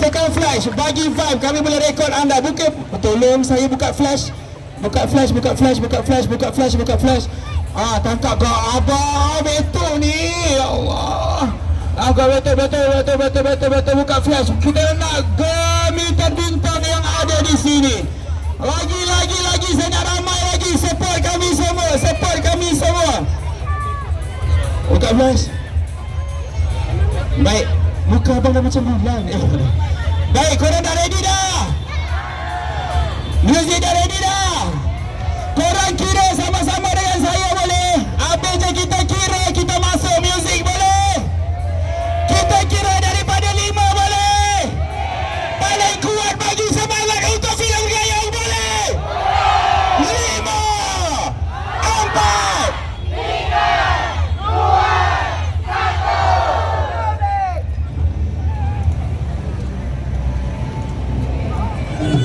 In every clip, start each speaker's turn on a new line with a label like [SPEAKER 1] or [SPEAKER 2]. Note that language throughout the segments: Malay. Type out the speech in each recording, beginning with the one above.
[SPEAKER 1] tekan flash. Bagi vibe, kami boleh rekod anda. Buka, tolong saya buka flash. Buka flash, buka flash, buka flash, buka flash, buka flash. Ah, tangkap kau abang betul ni. Ya Allah. Agak betul, betul, betul, betul, betul, betul, buka flash. Kita nak gemitan bintang yang ada di sini. Lagi, lagi, lagi, saya nak ramai lagi. Support kami semua, support kami semua. Buka flash. Baik, muka abang dah macam bulan. Eh, baik, korang dah ready dah? Music dah ready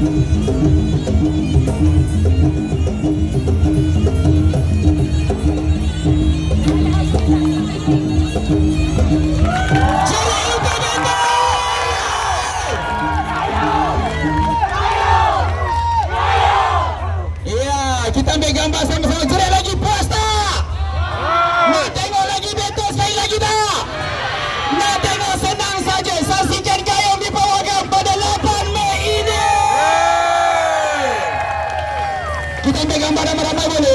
[SPEAKER 1] Thank you. Kita ambil gambar ramai-ramai boleh?